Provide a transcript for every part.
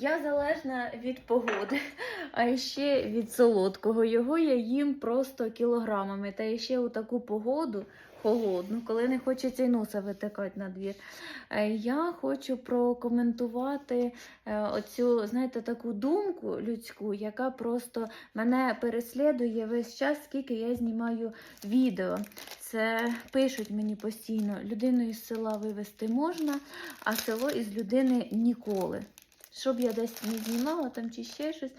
Я залежна від погоди, а ще від солодкого. Його я їм просто кілограмами. Та ще у таку погоду холодну, коли не хочеться й носа витикати на двір. Е, Я хочу прокоментувати е, оцю, знаєте, таку думку людську, яка просто мене переслідує весь час, скільки я знімаю відео. Це пишуть мені постійно: людину із села вивезти можна, а село із людини ніколи. Щоб я десь не знімала там чи ще щось.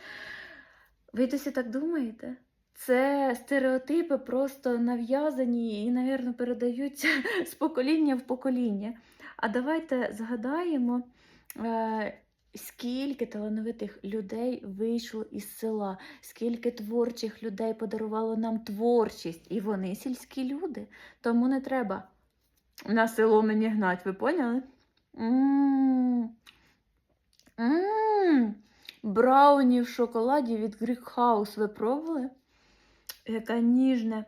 Ви досі так думаєте? Це стереотипи просто нав'язані і, навірно, передаються з покоління в покоління. А давайте згадаємо, е, скільки талановитих людей вийшло із села, скільки творчих людей подарувало нам творчість. І вони сільські люди. Тому не треба на село мені гнать, ви поняли? М. М. Брауні в шоколаді від Greek House. Ви пробували? Яка ніжне.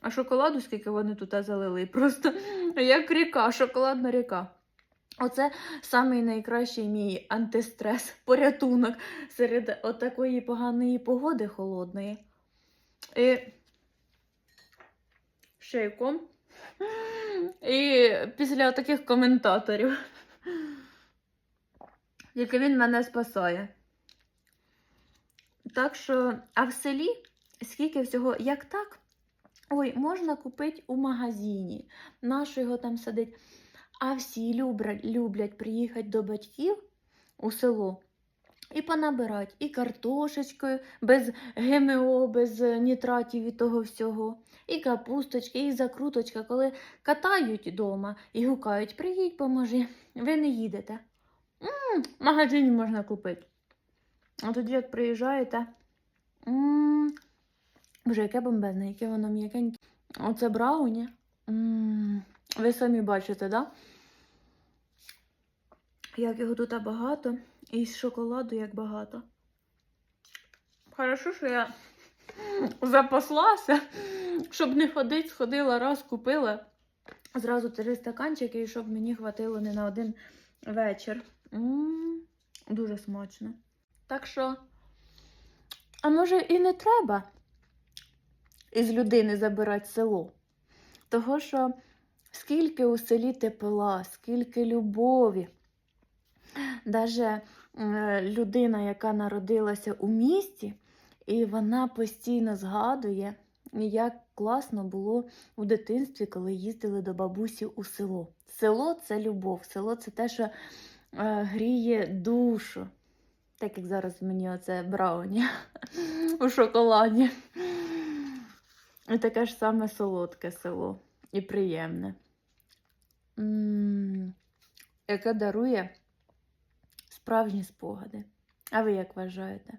А шоколаду, скільки вони тут залили? Просто як ріка, шоколадна ріка. Оце самий найкращий мій антистрес, порятунок серед отакої поганої погоди холодної. І шейком. І після таких коментаторів. Тільки він мене спасає. Так що, а в селі скільки всього, як так? Ой, можна купити у магазині. Нащо його там садить? А всі люблять, люблять приїхати до батьків у село і понабирати і картошечкою без ГМО, без нітратів і того всього, і капусточки, і закруточка, коли катають вдома і гукають, приїдь, поможи, ви не їдете. М, В магазині можна купити. А тоді, як приїжджаєте, м, Боже, яке бомбезне, яке воно м'якеньке. Оце брауні. М, Ви самі бачите, да? Як його тут багато, і з шоколаду як багато. Хорошо, що я запаслася, щоб не ходити, сходила раз, купила зразу три стаканчики, і щоб мені хватило не на один вечір. М, Дуже смачно. Так що, а може і не треба із людини забирати село. Того що скільки у селі тепла, скільки любові. Даже людина, яка народилася у місті, і вона постійно згадує, як класно було у дитинстві, коли їздили до бабусі у село. Село це любов, село це те, що е, гріє душу. Так як зараз мені оце брауні у шоколаді. І таке ж саме солодке село і приємне. М, Яке дарує справжні спогади. А ви як вважаєте?